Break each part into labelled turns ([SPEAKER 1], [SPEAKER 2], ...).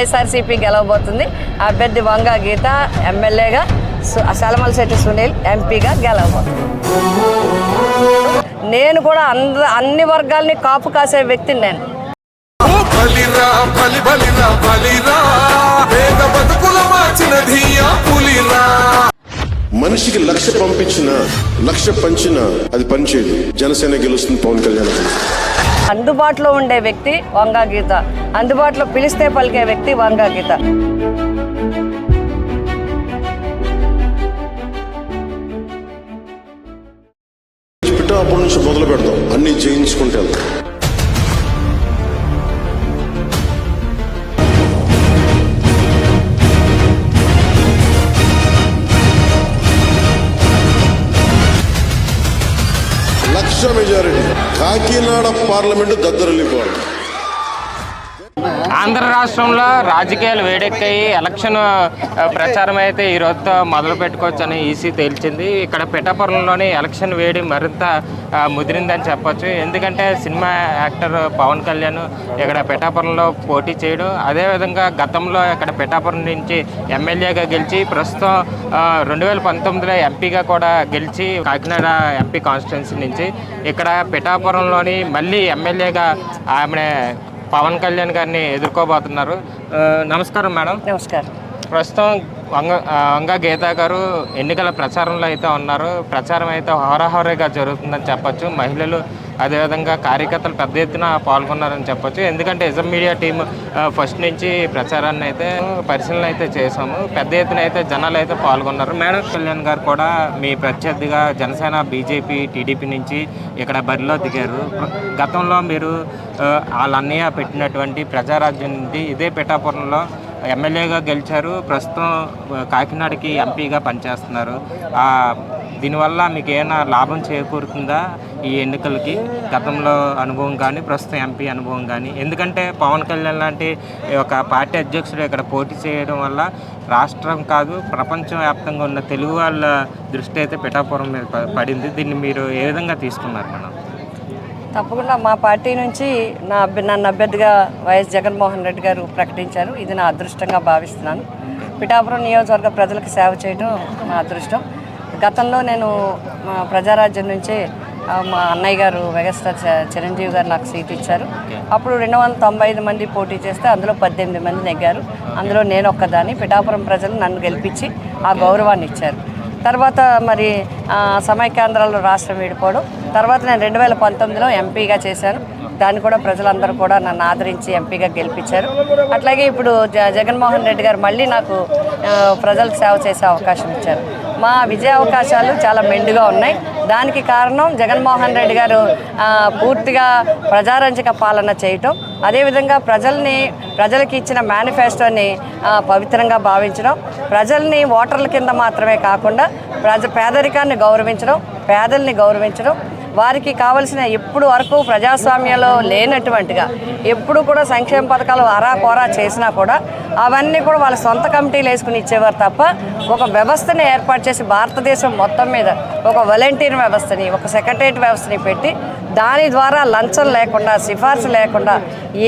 [SPEAKER 1] వైఎస్ఆర్సీపీ గెలవబోతుంది. అభ్యర్థి వంగ గీత ఎమ్మెల్యేగా సలమల శెట్టి సునీల్ ఎంపీగా గెలవబోతుంది. నేను కూడా అంద అన్ని వర్గాల్ని కాపు కాసే వ్యక్తిని నేను.
[SPEAKER 2] బలిరా బలి బలిరా బలిరా. పేద బతుకుల మార్చిన ధీయా పులిరా.
[SPEAKER 3] మనిషికి లక్ష పంపించిన లక్ష పంచిన అది పనిచేయదు. జనసేన గెలుస్తుంది పవన్ కళ్యాణ్.
[SPEAKER 1] అందుబాటులో ఉండే వ్యక్తి వంగా గీత. అందుబాటులో పిలిస్తే పలికే వ్యక్తి వంగా గీత.
[SPEAKER 3] అప్పటి నుంచి మొదలు పెడతాం అన్ని చేయించుకుంటే కాకినాడ పార్లమెంటు దద్దరిల్లిపోవాలి
[SPEAKER 4] ఆంధ్ర రాష్ట్రంలో రాజకీయాలు వేడెక్కాయి ఎలక్షన్ ప్రచారం అయితే ఈ రోజుతో మొదలు పెట్టుకోవచ్చని ఈసీ తేల్చింది. ఇక్కడ పిఠాపురంలోని ఎలక్షన్ వేడి మరింత ముదిరిందని చెప్పొచ్చు. ఎందుకంటే సినిమా యాక్టర్ పవన్ కళ్యాణ్ ఇక్కడ పిఠాపురంలో పోటీ చేయడం అదేవిధంగా గతంలో ఇక్కడ పిఠాపురం నుంచి ఎమ్మెల్యేగా గెలిచి ప్రస్తుతం రెండు వేల పంతొమ్మిదిలో ఎంపీగా కూడా గెలిచి కాకినాడ ఎంపీ కాన్స్టిట్యున్సీ నుంచి ఇక్కడ పిఠాపురంలోని మళ్ళీ ఎమ్మెల్యేగా ఆమె పవన్ కళ్యాణ్ గారిని ఎదుర్కోబోతున్నారు. నమస్కారం మేడం.
[SPEAKER 1] నమస్కారం.
[SPEAKER 4] ప్రస్తుతం వంగ వంగ గీత గారు ఎన్నికల ప్రచారంలో అయితే ఉన్నారు. ప్రచారం అయితే హోరాహోరీగా జరుగుతుందని చెప్పొచ్చు. మహిళలు అదేవిధంగా కార్యకర్తలు పెద్ద ఎత్తున పాల్గొన్నారని చెప్పొచ్చు. ఎందుకంటే ఇజం మీడియా టీం ఫస్ట్ నుంచి ప్రచారాన్ని అయితే పరిశీలన అయితే చేశాము. పెద్ద ఎత్తున అయితే జనాలు అయితే పాల్గొన్నారు. మేడం కళ్యాణ్ గారు కూడా మీ ప్రత్యర్థిగా జనసేన బీజేపీ టీడీపీ నుంచి ఇక్కడ బరిలో దిగారు. గతంలో మీరు వాళ్ళ అన్నయ్య పెట్టినటువంటి ప్రజారాజ్యం నుండి ఇదే పిఠాపురంలో ఎమ్మెల్యేగా గెలిచారు. ప్రస్తుతం కాకినాడకి ఎంపీగా పనిచేస్తున్నారు. దీనివల్ల మీకు ఏమైనా లాభం చేకూరుతుందా ఈ ఎన్నికలకి? గతంలో అనుభవం కానీ ప్రస్తుతం ఎంపీ అనుభవం కానీ ఎందుకంటే పవన్ కళ్యాణ్ లాంటి ఒక పార్టీ అధ్యక్షుడు ఇక్కడ పోటీ చేయడం వల్ల రాష్ట్రం కాదు ప్రపంచవ్యాప్తంగా ఉన్న తెలుగు వాళ్ళ దృష్టి అయితే పిఠాపురం మీద పడింది. దీన్ని మీరు ఏ విధంగా తీసుకున్నారు మనం
[SPEAKER 1] తప్పకుండా మా పార్టీ నుంచి నా నన్ను అభ్యర్థిగా వైఎస్ జగన్మోహన్ రెడ్డి గారు ప్రకటించారు. ఇది నా అదృష్టంగా భావిస్తున్నాను. పిఠాపురం నియోజకవర్గ ప్రజలకు సేవ చేయడం నా అదృష్టం. గతంలో నేను మా ప్రజారాజ్యం నుంచే మా అన్నయ్య గారు మెగాస్టార్ చిరంజీవి గారు నాకు సీట్ ఇచ్చారు. అప్పుడు రెండు వందల తొంభై ఐదు మంది పోటీ చేస్తే అందులో పద్దెనిమిది మంది నెగ్గారు. అందులో నేను ఒక్కదాన్ని. పిఠాపురం ప్రజలు నన్ను గెలిపించి ఆ గౌరవాన్ని ఇచ్చారు. తర్వాత మరి ఆ, రాష్ట్రం విడిపోవడం తర్వాత నేను రెండు వేల పంతొమ్మిదిలో ఎంపీగా చేశాను. దాన్ని కూడా ప్రజలందరూ కూడా నన్ను ఆదరించి ఎంపీగా గెలిపించారు. అట్లాగే ఇప్పుడు జ జగన్మోహన్ రెడ్డి గారు మళ్ళీ నాకు ప్రజలకు సేవ చేసే అవకాశం ఇచ్చారు. మా విజయ అవకాశాలు చాలా మెండుగా ఉన్నాయి. దానికి కారణం జగన్మోహన్ రెడ్డి గారు పూర్తిగా ప్రజారంజక పాలన చేయటం. అదేవిధంగా ప్రజల్ని ప్రజలకి ఇచ్చిన మేనిఫెస్టోని పవిత్రంగా భావించడం. ప్రజల్ని ఓటర్ల కింద మాత్రమే కాకుండా ప్రజ పేదరికాన్ని గౌరవించడం పేదల్ని గౌరవించడం వారికి కావలసిన ఎప్పుడు వరకు ప్రజాస్వామ్యంలో లేనటువంటిగా ఎప్పుడు కూడా సంక్షేమ పథకాలు అరా కోరా చేసినా కూడా అవన్నీ కూడా వాళ్ళ సొంత కమిటీలు వేసుకుని ఇచ్చేవారు తప్ప ఒక వ్యవస్థని ఏర్పాటు చేసి భారతదేశం మొత్తం మీద ఒక వాలంటీర్ వ్యవస్థని ఒక సెక్రటరియట్ వ్యవస్థని పెట్టి దాని ద్వారా లంచం లేకుండా సిఫార్సు లేకుండా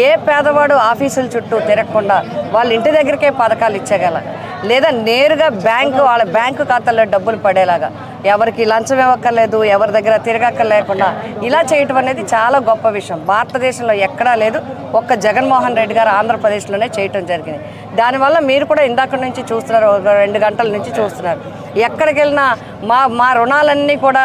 [SPEAKER 1] ఏ పేదవాడు ఆఫీసుల చుట్టూ తిరగకుండా వాళ్ళ ఇంటి దగ్గరికే పథకాలు ఇచ్చేగల లేదా నేరుగా బ్యాంకు వాళ్ళ బ్యాంకు ఖాతాల్లో డబ్బులు పడేలాగా ఎవరికి లంచం ఇవ్వక్కర్లేదు ఎవరి దగ్గర తిరగక్కర్లేకుండా ఇలా చేయటం అనేది చాలా గొప్ప విషయం. భారతదేశంలో ఎక్కడా లేదు. ఒక్క జగన్మోహన్ రెడ్డి గారు ఆంధ్రప్రదేశ్లోనే చేయటం జరిగింది. దానివల్ల మీరు కూడా ఇందాక నుంచి చూస్తున్నారు రెండు గంటల నుంచి చూస్తున్నారు. ఎక్కడికి వెళ్ళినా మా మా రుణాలన్నీ కూడా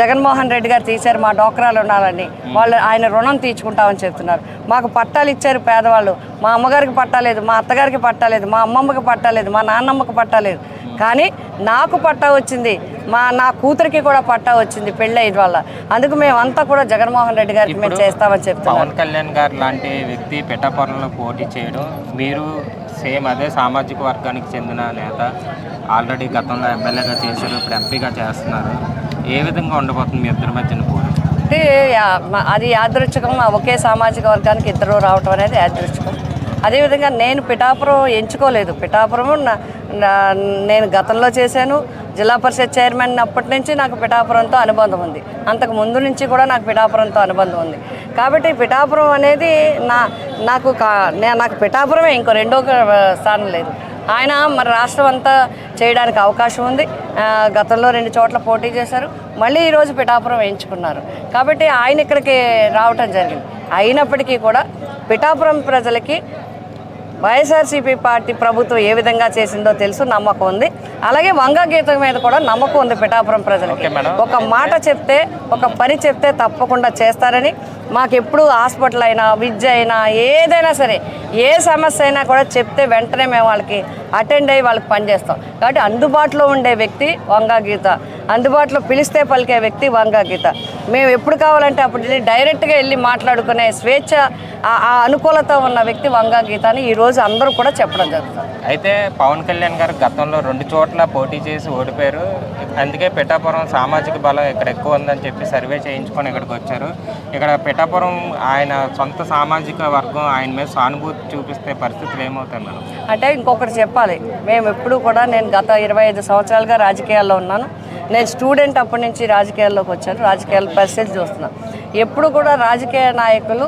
[SPEAKER 1] జగన్మోహన్ రెడ్డి గారు తీశారు మా డోక్రా రుణాలన్నీ. వాళ్ళు ఆయన రుణం తీర్చుకుంటామని చెప్తున్నారు. మాకు పట్టాలు ఇచ్చారు పేదవాళ్ళు. మా అమ్మగారికి పట్టాలేదు మా అత్తగారికి పట్టాలేదు మా అమ్మమ్మకి పట్టాలేదు మా నాన్నమ్మకి పట్టాలేదు కానీ నాకు పట్టా వచ్చింది. మా నా కూతురికి కూడా పట్టా వచ్చింది పెళ్ళి అయిన వల్ల అందుకు మేమంతా కూడా జగన్మోహన్ రెడ్డి గారికి మేము చేస్తామని చెప్తున్నాం.
[SPEAKER 4] పవన్ కళ్యాణ్ గారు లాంటి వ్యక్తి పిఠాపురంలో పోటీ చేయడం మీరు సేమ్ అదే సామాజిక వర్గానికి చెందిన నేత ఆల్రెడీ గతంలో ఎమ్మెల్యేగా చేశారు ఇప్పుడు ఎంపీగా చేస్తున్నారు. ఏ విధంగా ఉండబోతుంది మీ ఇద్దరి మధ్యన పోటీ?
[SPEAKER 1] అంటే అది యాదృచ్ఛికం ఒకే సామాజిక వర్గానికి ఇద్దరు రావటం అనేది యాదృచ్ఛికం. అదేవిధంగా నేను పిఠాపురం ఎంచుకోలేదు. పిఠాపురం నేను గతంలో చేశాను. జిల్లా పరిషత్ చైర్మన్ అప్పటి నుంచి నాకు పిఠాపురంతో అనుబంధం ఉంది. అంతకు ముందు నుంచి కూడా నాకు పిఠాపురంతో అనుబంధం ఉంది. కాబట్టి పిఠాపురం అనేది నా నాకు కా- నాకు పిఠాపురమే ఇంకో రెండో స్థానం లేదు. ఆయన మరి రాష్ట్రం అంతా చేయడానికి అవకాశం ఉంది. గతంలో రెండు చోట్ల పోటీ చేశారు. మళ్ళీ ఈరోజు పిఠాపురం ఎంచుకున్నారు కాబట్టి ఆయన ఇక్కడికి రావటం జరిగింది. అయినప్పటికీ కూడా పిఠాపురం ప్రజలకి వైఎస్ఆర్సీపీ పార్టీ ప్రభుత్వం ఏ విధంగా చేసిందో తెలుసు నమ్మకం ఉంది అలాగే వంగ గీతం మీద కూడా నమ్మకం ఉంది పిఠాపురం ప్రజలకి. ఒక మాట చెప్తే ఒక పని చెప్తే తప్పకుండా చేస్తారని మాకు ఎప్పుడు హాస్పిటల్ అయినా విద్య అయినా ఏదైనా సరే ఏ సమస్య అయినా కూడా చెప్తే వెంటనే మేము వాళ్ళకి అటెండ్ అయ్యి వాళ్ళకి పనిచేస్తాం. కాబట్టి అందుబాటులో ఉండే వ్యక్తి వంగా గీత. అందుబాటులో పిలిస్తే పలికే వ్యక్తి వంగా గీత. మేము ఎప్పుడు కావాలంటే అప్పుడు డైరెక్ట్గా వెళ్ళి మాట్లాడుకునే స్వేచ్ఛ ఆ- ఆ అనుకూలత ఉన్న వ్యక్తి వంగా గీత అని ఈరోజు అందరూ కూడా చెప్పడం జరుగుతుంది.
[SPEAKER 4] అయితే పవన్ కళ్యాణ్ గారు గతంలో రెండు చోట్ల పోటీ చేసి ఓడిపోయారు. అందుకే పిఠాపురం సామాజిక బలం ఇక్కడ ఎక్కువ ఉందని చెప్పి సర్వే చేయించుకొని ఇక్కడికి వచ్చారు. ఇక్కడ పిఠాపురం ఆయన సొంత సామాజిక వర్గం ఆయన మీద సానుభూతి చూపిస్తే పరిస్థితులు ఏమవుతాయి మేడం?
[SPEAKER 1] అంటే ఇంకొకటి చెప్పాలి. మేము ఎప్పుడు కూడా నేను గత ఇరవై ఐదు సంవత్సరాలుగా రాజకీయాల్లో ఉన్నాను. నేను స్టూడెంట్ అప్పటి నుంచి రాజకీయాల్లోకి వచ్చాను. రాజకీయాల పరిస్థితి చూస్తున్నాను ఎప్పుడు కూడా రాజకీయ నాయకులు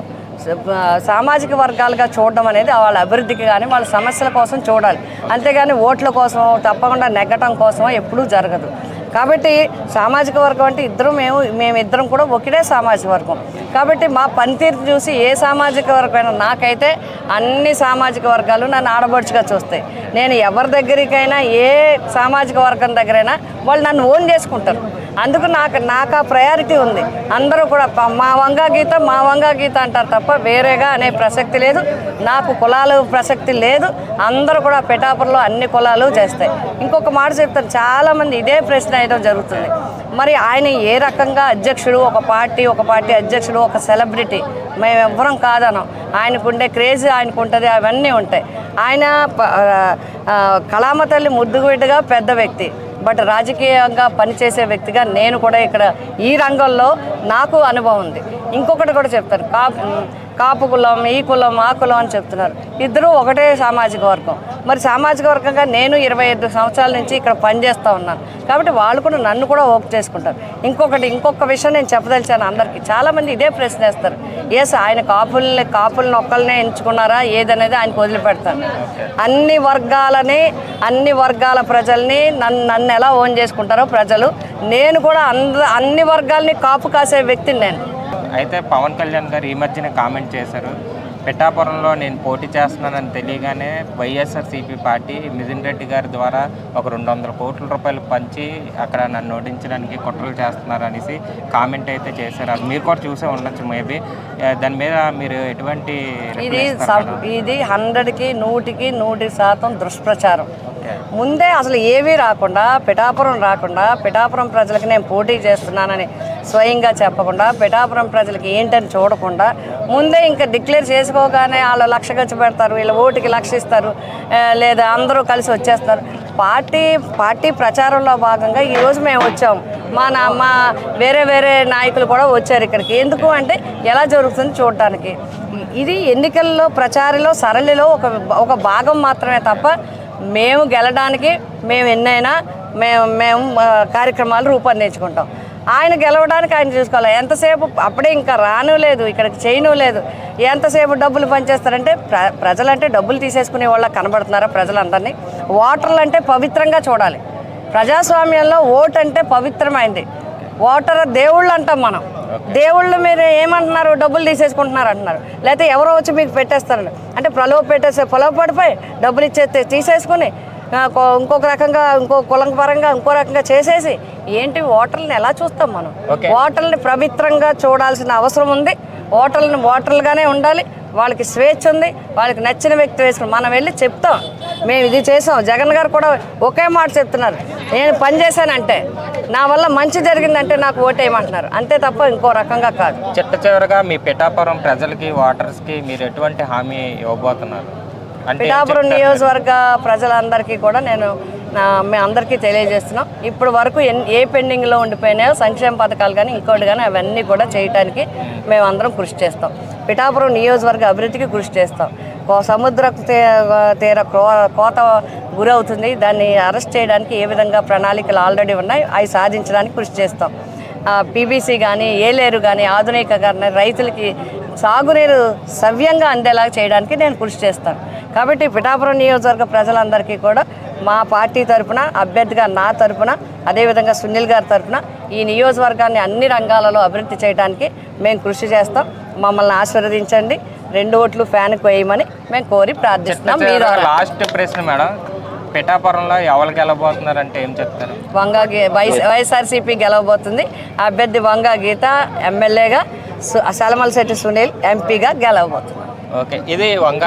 [SPEAKER 1] సామాజిక వర్గాలుగా చూడడం అనేది వాళ్ళ అభివృద్ధికి కానీ వాళ్ళ సమస్యల కోసం చూడాలి. అంతేగాని ఓట్ల కోసం తప్పకుండా నెగ్గటం కోసం ఎప్పుడూ జరగదు. కాబట్టి సామాజిక వర్గం అంటే ఇద్దరు మేము మేమిద్దరం కూడా ఒకటే సామాజిక వర్గం. కాబట్టి మా పనితీరు చూసి ఏ సామాజిక వర్గమైనా నాకైతే అన్ని సామాజిక వర్గాలు నన్ను ఆడబడుచుగా చూస్తాయి. నేను ఎవరి దగ్గరికైనా ఏ సామాజిక వర్గం దగ్గరైనా వాళ్ళు నన్ను ఓన్ చేసుకుంటారు. అందుకు నాకు నాకు ఆ ప్రయారిటీ ఉంది. అందరూ కూడా మా వంగ గీత మా వంగ గీత అంటారు తప్ప వేరేగా అనే ప్రసక్తి లేదు. నాకు కులాలు ప్రసక్తి లేదు. అందరూ కూడా పిఠాపురంలో అన్ని కులాలు చేస్తాయి. ఇంకొక మాట చెప్తాను. చాలామంది ఇదే ప్రశ్న చేయడం జరుగుతుంది. మరి ఆయన ఏ రకంగా అధ్యక్షుడు ఒక పార్టీ ఒక పార్టీ అధ్యక్షుడు ఒక సెలబ్రిటీ మేము ఎవ్వరం కాదనం. ఆయనకు ఉండే క్రేజ్ ఆయనకు ఉంటుంది అవన్నీ ఉంటాయి. ఆయన ప- కళామ తల్లి ముద్దుగుడ్డగా పెద్ద వ్యక్తి. బట్ రాజకీయంగా పనిచేసే వ్యక్తిగా నేను కూడా ఇక్కడ ఈ రంగంలో నాకు అనుభవం ఉంది. ఇంకొకటి కూడా చెప్తారు కా కాపు కులం ఈ కులం ఆ కులం అని చెప్తున్నారు. ఇద్దరూ ఒకటే సామాజిక వర్గం. మరి సామాజిక వర్గంగా నేను ఇరవై ఐదు సంవత్సరాల నుంచి ఇక్కడ పనిచేస్తూ ఉన్నాను. కాబట్టి వాళ్ళు కూడా నన్ను కూడా ఓక్ చేసుకుంటారు. ఇంకొకటి ఇంకొక విషయం నేను చెప్పదలిచాను అందరికీ. చాలామంది ఇదే ప్రశ్న వేస్తారు. ఎస్ ఆయన కాపుల్ని కాపుల్ని ఒక్కళ్ళనే ఎంచుకున్నారా? ఏదనేది ఆయనకు వదిలిపెడతాను అన్ని వర్గాలని అన్ని వర్గాల ప్రజల్ని నన్ను నన్ను ఎలా ఓన్ చేసుకుంటారో ప్రజలు. నేను కూడా అంద అన్ని వర్గాలని కాపు కాసే వ్యక్తిని నేను.
[SPEAKER 4] అయితే పవన్ కళ్యాణ్ గారు ఈ మధ్యన కామెంట్ చేశారు. పిఠాపురంలో నేను పోటీ చేస్తున్నానని తెలియగానే వైఎస్ఆర్సీపీ పార్టీ మిథున్ రెడ్డి గారి ద్వారా ఒక రెండు వందల కోట్ల రూపాయలు పంచి అక్కడ నన్ను ఓడించడానికి కుట్రలు చేస్తున్నారు అనేసి కామెంట్ అయితే చేశారు. అది మీరు కూడా చూసే ఉండొచ్చు మేబీ. దాని మీద మీరు ఎటువంటి
[SPEAKER 1] ఇది? ఇది హండ్రెడ్కి నూటికి నూటి శాతం దుష్ప్రచారం. ముందే అసలు ఏవీ రాకుండా పిఠాపురం రాకుండా పిఠాపురం ప్రజలకు నేను పోటీ చేస్తున్నానని స్వయంగా చెప్పకుండా పిఠాపురం ప్రజలకి ఏంటని చూడకుండా ముందే ఇంకా డిక్లేర్ చేసుకోగానే వాళ్ళు లక్ష ఖర్చు పెడతారు వీళ్ళు ఓటుకి లక్ష ఇస్తారు లేదా అందరూ కలిసి వచ్చేస్తారు. పార్టీ పార్టీ ప్రచారంలో భాగంగా ఈరోజు మేము వచ్చాము మా నా మా వేరే వేరే నాయకులు కూడా వచ్చారు ఇక్కడికి. ఎందుకు అంటే ఎలా జరుగుతుంది చూడటానికి. ఇది ఎన్నికల్లో ప్రచారంలో సరళిలో ఒక ఒక భాగం మాత్రమే తప్ప మేము గెలడానికి మేము ఎన్నైనా మేము మేము కార్యక్రమాలు రూపొందించుకుంటాం. ఆయన గెలవడానికి ఆయన చూసుకోవాలి. ఎంతసేపు అప్పుడే ఇంకా రాను లేదు ఇక్కడికి చేయను లేదు. ఎంతసేపు డబ్బులు పనిచేస్తారంటే ప్ర ప్రజలంటే డబ్బులు తీసేసుకునే వాళ్ళ కనబడుతున్నారా ప్రజలందరినీ? ఓటర్లు అంటే పవిత్రంగా చూడాలి. ప్రజాస్వామ్యంలో ఓటు అంటే పవిత్రమైంది. ఓటర్ దేవుళ్ళు అంటాం మనం. దేవుళ్ళు మీరు ఏమంటున్నారు? డబ్బులు తీసేసుకుంటున్నారు అంటున్నారు. లేకపోతే ఎవరో వచ్చి మీకు పెట్టేస్తారు. అంటే ప్రలోభ పెట్టేసే పొలవ పడిపోయి డబ్బులు ఇచ్చే తీసేసుకుని ఇంకొక రకంగా ఇంకో కులం పరంగా ఇంకో రకంగా చేసేసి ఏంటి ఓటర్లను ఎలా చూస్తాం మనం. ఓటర్ని పవిత్రంగా చూడాల్సిన అవసరం ఉంది. ఓటర్లను ఓటర్లుగానే ఉండాలి. వాళ్ళకి స్వేచ్ఛ ఉంది. వాళ్ళకి నచ్చిన వ్యక్తి వేసుకుని మనం వెళ్ళి చెప్తాం. మేము ఇది చేసాం. జగన్ గారు కూడా ఒకే మాట చెప్తున్నారు. నేను పని చేశానంటే నా వల్ల మంచి జరిగిందంటే నాకు ఓటేయమంటున్నారు. అంతే తప్ప ఇంకో రకంగా కాదు.
[SPEAKER 4] చిట్ట చివరగా మీ పిఠాపురం ప్రజలకి ఓటర్స్కి మీరు ఎటువంటి హామీ ఇవ్వబోతున్నారు?
[SPEAKER 1] పిఠాపురం? నియోజకవర్గ ప్రజలందరికీ కూడా నేను ఆ, మీ అందరికీ తెలియజేస్తున్నాం. ఇప్పటి వరకు ఎన్ ఏ పెండింగ్లో ఉండిపోయినాయో సంక్షేమ పథకాలు కానీ ఇంకోటి కానీ అవన్నీ కూడా చేయటానికి మేమందరం కృషి చేస్తాం. పిఠాపురం నియోజకవర్గ అభివృద్ధికి కృషి చేస్తాం. కో- సముద్ర తే- తీర కోత గురవుతుంది. దాన్ని అరెస్ట్ చేయడానికి ఏ విధంగా ప్రణాళికలు ఆల్రెడీ ఉన్నాయి అవి సాధించడానికి కృషి చేస్తాం. పీబీసీ కానీ ఏలేరు కానీ ఆధునికీకరణ రైతులకి సాగునీరు సవ్యంగా అందేలా చేయడానికి నేను కృషి చేస్తాను. కాబట్టి పిఠాపురం నియోజకవర్గ ప్రజలందరికీ కూడా మా పార్టీ తరపున అభ్యర్థిగా నా తరపున అదేవిధంగా సునీల్ గారి తరపున ఈ నియోజకవర్గాన్ని అన్ని రంగాలలో అభివృద్ధి చేయడానికి మేము కృషి చేస్తాం. మమ్మల్ని ఆశీర్వదించండి. రెండు ఓట్లు ఫ్యాన్కి వేయమని మేము కోరి ప్రార్థిస్తున్నాం. మీ ద్వారా
[SPEAKER 4] లాస్ట్ ప్రశ్న మేడం. పిఠాపురంలో ఎవరు గెలబోతున్నారంటే ఏం చెప్తారు?
[SPEAKER 1] వంగా గే- వైస్ వైఎస్ఆర్సీపీ గెలవబోతుంది. అభ్యర్థి వంగా గీత ఎమ్మెల్యేగా సు సలమల శెట్టి సునీల్ ఎంపీగా గెలవబోతుంది
[SPEAKER 4] ఓకే. ఇది వంగ